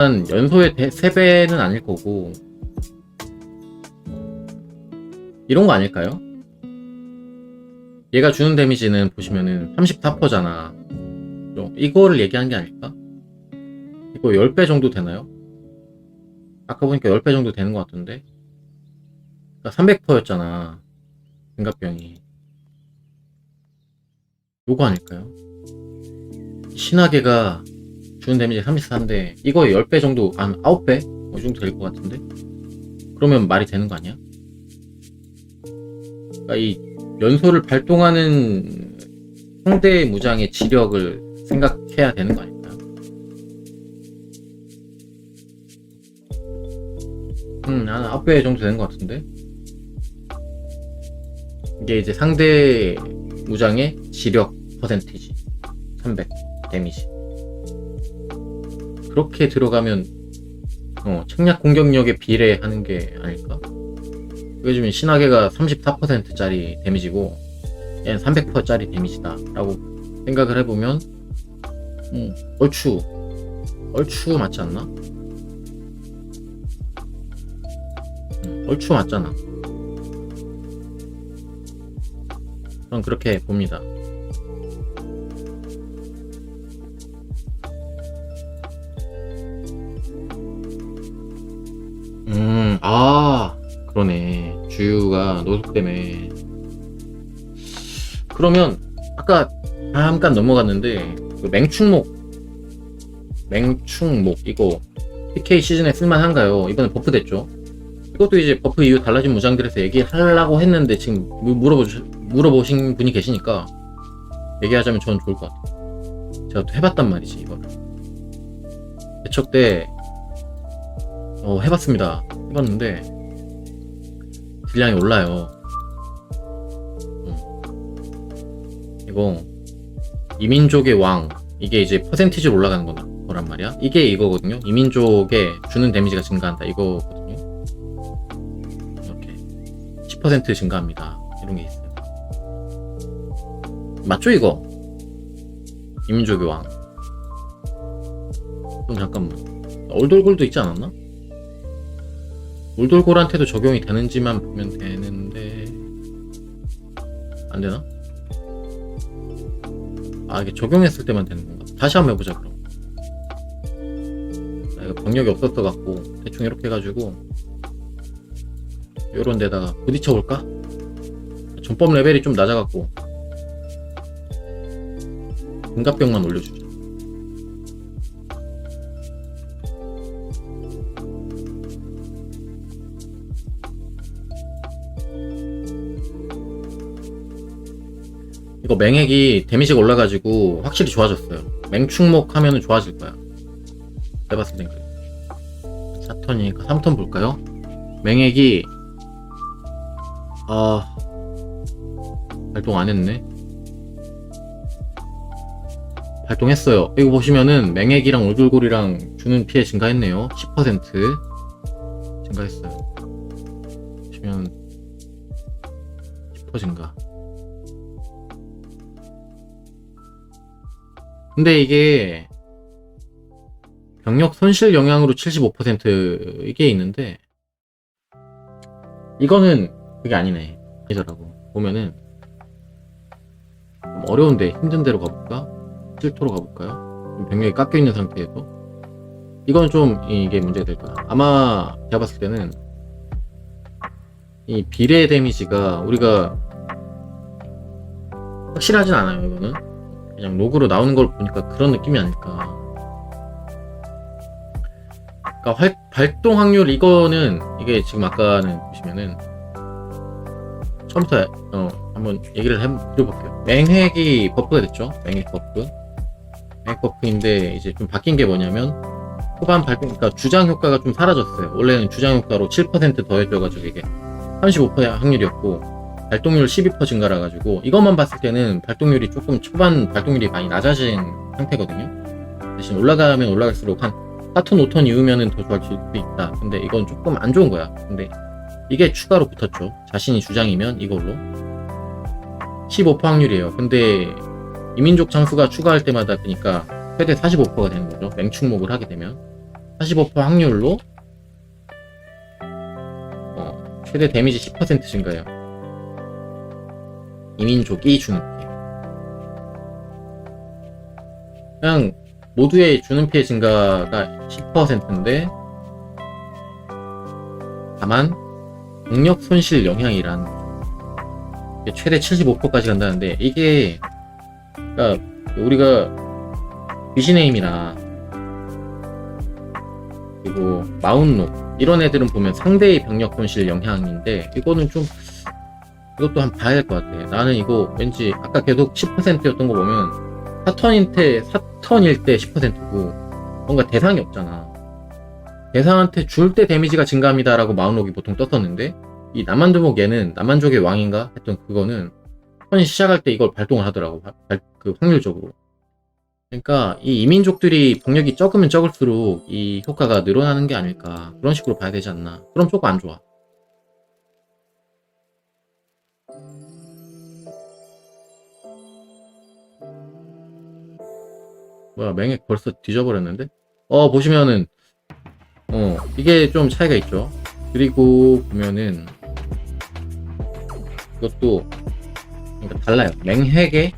연소의 3배는 아닐 거고 이런 거 아닐까요? 얘가 주는 데미지는 보시면은 34%잖아 이거를 얘기한 게 아닐까? 이거 10배 정도 되나요? 아까 보니까 10배 정도 되는 것 같던데 그러니까 300%였잖아 등갑병이 요거 아닐까요? 신화계가 주는 데미지 34인데 이거에 10배 정도 한 9배? 뭐 이 정도 될 것 같은데 그러면 말이 되는 거 아니야? 그러니까 이 연소를 발동하는 상대 무장의 지력을 생각해야 되는 거 아닐까요? 음, 한 9배 정도 되는 것 같은데 이게 이제 상대 무장의 지력 퍼센티지 300 데미지 그렇게 들어가면 어, 책략 공격력에 비례하는 게 아닐까? 요즘엔 신화계가 34%짜리 데미지고 얘는 300%짜리 데미지다 라고 생각을 해보면 음, 얼추 얼추 맞지 않나? 음, 얼추 맞잖아. 전 그렇게 봅니다 그러네. 주유가 노숙 때문에. 그러면, 아까 잠깐 넘어갔는데, 그 맹충목, 맹충목, 이거, PK 시즌에 쓸만한가요? 이번에 버프 됐죠? 이것도 이제 버프 이후 달라진 무장들에서 얘기하려고 했는데, 지금 물어보시, 물어보신 분이 계시니까, 얘기하자면 저는 좋을 것 같아요. 제가 또 해봤단 말이지, 이거를. 대척 때, 어, 해봤습니다. 해봤는데, 딜량이 올라요. 음. 이거, 이민족의 왕. 이게 이제 퍼센티지로 올라가는 거나, 거란 말이야. 이게 이거거든요. 이민족에 주는 데미지가 증가한다. 이거거든요. 이렇게. 10% 증가합니다. 이런 게 있어요. 맞죠, 이거? 이민족의 왕. 그럼 잠깐만. 얼돌골도 있지 않았나? 울돌골한테도 적용이 되는지만 보면 되는데 안 되나? 아 이게 적용했을 때만 되는 건가? 다시 한번 해보자 그럼. 나 이거 병력이 없었어 갖고 대충 이렇게 해가지고 요런 데다가 부딪혀 볼까? 전법 레벨이 좀 낮아갖고 금갑병만 올려주자. 이거 맹액이 데미지가 올라가지고 확실히 좋아졌어요. 맹충목 하면은 좋아질 거야. 해봤을 땐 그래. 4턴이니까 3턴 볼까요? 맹액이 아 발동 안 했네. 발동했어요. 이거 보시면은 맹액이랑 울돌골이랑 주는 피해 증가했네요. 10% 증가했어요. 보시면 10% 증가. 근데 이게 병력 손실 영향으로 75% 이게 있는데 이거는 그게 아니네 아니더라고 보면은 좀 어려운데 힘든 데로 가볼까? 7토로 가볼까요? 좀 병력이 깎여 있는 상태에서 이건 좀 이게 문제가 될 거야 아마 제가 봤을 때는 이 비례 데미지가 우리가 확실하진 않아요 이거는 그냥 로그로 나오는 걸 보니까 그런 느낌이 아닐까. 그러니까 활, 발동 확률 이거는 이게 지금 아까는 보시면은 처음부터 어, 한번 얘기를 해드려볼게요. 맹핵이 버프가 됐죠. 맹핵 버프. 맹핵 버프인데 이제 좀 바뀐 게 뭐냐면 후반 발동, 그러니까 주장 효과가 좀 사라졌어요. 원래는 주장 효과로 7% 더해져가지고 이게 35% 확률이었고 발동률 12% 증가라 가지고 이것만 봤을 때는 발동률이 조금 초반 발동률이 많이 낮아진 상태거든요. 대신 올라가면 올라갈수록 한 4톤, 5톤 이후면은 더 좋아질 수도 있다. 근데 이건 조금 안 좋은 거야. 근데 이게 추가로 붙었죠. 자신이 주장이면 이걸로 15% 확률이에요. 근데 이민족 장수가 추가할 때마다 그러니까 최대 45%가 되는 거죠. 맹충목을 하게 되면 45% 확률로 어, 최대 데미지 10% 증가해요. 이민족이 주는 피해. 그냥 모두의 주는 피해 증가가 10%인데 다만 능력 손실 영향이란 최대 75%까지 간다는데 이게 그러니까 우리가 비시네임이나 그리고 마운록 이런 애들은 보면 상대의 병력 손실 영향인데 이거는 좀 이것도 한 봐야 될 것 같아. 나는 이거 왠지 아까 계속 10%였던 거 보면 4턴일 때 4턴일 때 10%고 뭔가 대상이 없잖아. 대상한테 줄 때 데미지가 증가합니다라고 마운록이 보통 떴었는데 이 남한두목 얘는 남한족의 왕인가 했던 그거는 턴이 시작할 때 이걸 발동을 하더라고. 발- 그 확률적으로. 그러니까 이 이민족들이 병력이 적으면 적을수록 이 효과가 늘어나는 게 아닐까 그런 식으로 봐야 되지 않나 그럼 조금 안 좋아 뭐야 맹액 벌써 뒤져버렸는데 어 보시면은 어 이게 좀 차이가 있죠 그리고 보면은 이것도 그러니까 달라요 맹핵의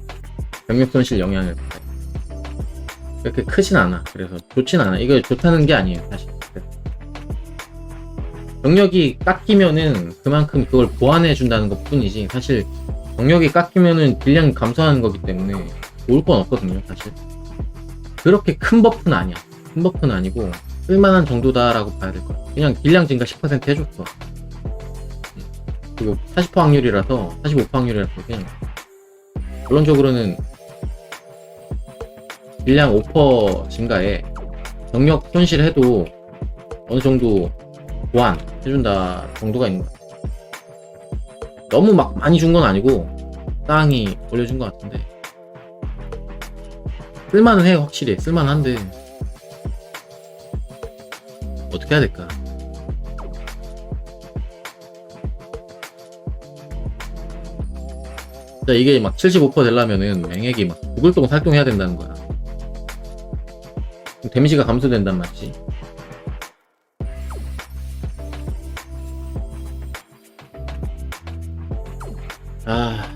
병력 손실 영향을. 그렇게 크진 않아. 그래서 좋진 않아. 이거 좋다는 게 아니에요, 사실. 병력이 깎이면은 그만큼 그걸 보완해 준다는 것 뿐이지, 사실 병력이 깎이면은 딜량 감소하는 거기 때문에 좋을 건 없거든요, 사실. 그렇게 큰 버프는 아니야. 큰 버프는 아니고, 쓸만한 정도다라고 봐야 될 거야. 그냥 딜량 증가 10% 해줬어. 음. 그리고 40% 확률이라서, 45% 확률이라서 그냥, 결론적으로는 딜량 5% 증가에 병력 손실해도 어느 정도 보완 해준다 정도가 있는 것 같아요. 너무 막 많이 준 건 아니고 땅이 올려준 것 같은데 쓸만은 해요 확실히 쓸만한데 어떻게 해야 될까 자 이게 막 75% 되려면은 맹액이 막 구글동 살동해야 된다는 거야 데미지가 감소된단 말이지. 아,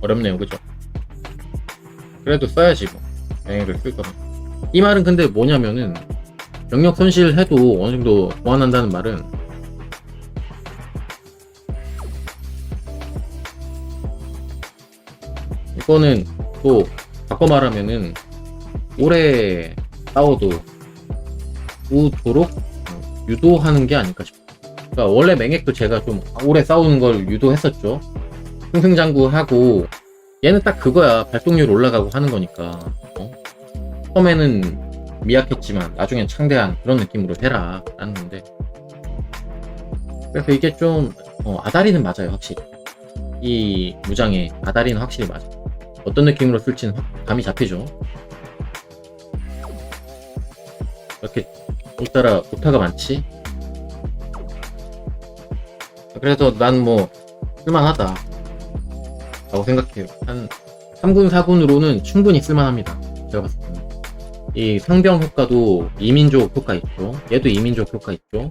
어렵네요, 그죠? 그래도 써야지, 뭐. 맹액을 쓸 거면. 이 말은 근데 뭐냐면은, 병력 손실해도 어느 정도 보완한다는 말은, 이거는 또, 바꿔 말하면은, 오래 싸워도 우도록 어, 유도하는 게 아닐까 싶어요. 그러니까 원래 맹액도 제가 좀 오래 싸우는 걸 유도했었죠. 승승장구하고 얘는 딱 그거야. 발동률 올라가고 하는 거니까. 어? 처음에는 미약했지만 나중엔 창대한 그런 느낌으로 해라 라는 건데 그래서 이게 좀 어, 아다리는 맞아요 확실히. 이 무장에 아다리는 확실히 맞아 어떤 느낌으로 쓸지는 확 감이 잡히죠. 이렇게 오늘따라 오타가 많지? 그래서 난 뭐 쓸만하다 라고 생각해요. 한 3군 4군으로는 충분히 쓸만합니다. 제가 봤을 때는 이 상병 효과도 이민족 효과 있죠. 얘도 이민족 효과 있죠.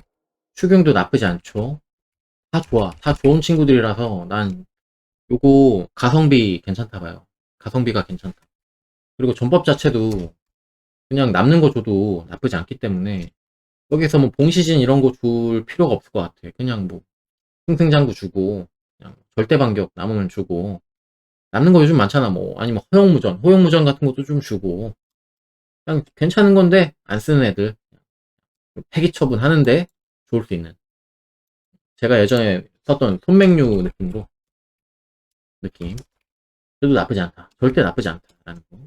추경도 나쁘지 않죠. 다 좋아. 다 좋은 친구들이라서 난 요거 가성비 괜찮다 봐요. 가성비가 괜찮다. 그리고 전법 자체도 그냥 남는 거 줘도 나쁘지 않기 때문에 여기서 뭐 봉시진 이런 거 줄 필요가 없을 것 같아. 그냥 뭐 승승장구 주고 그냥 절대 반격 남으면 주고 남는 거 요즘 많잖아. 뭐. 아니면 허용무전, 호용무전 같은 것도 좀 주고 그냥 괜찮은 건데 안 쓰는 애들 폐기 처분하는데 좋을 수 있는 제가 예전에 썼던 손맹류 느낌으로 느낌 그래도 나쁘지 않다. 절대 나쁘지 않다라는 거.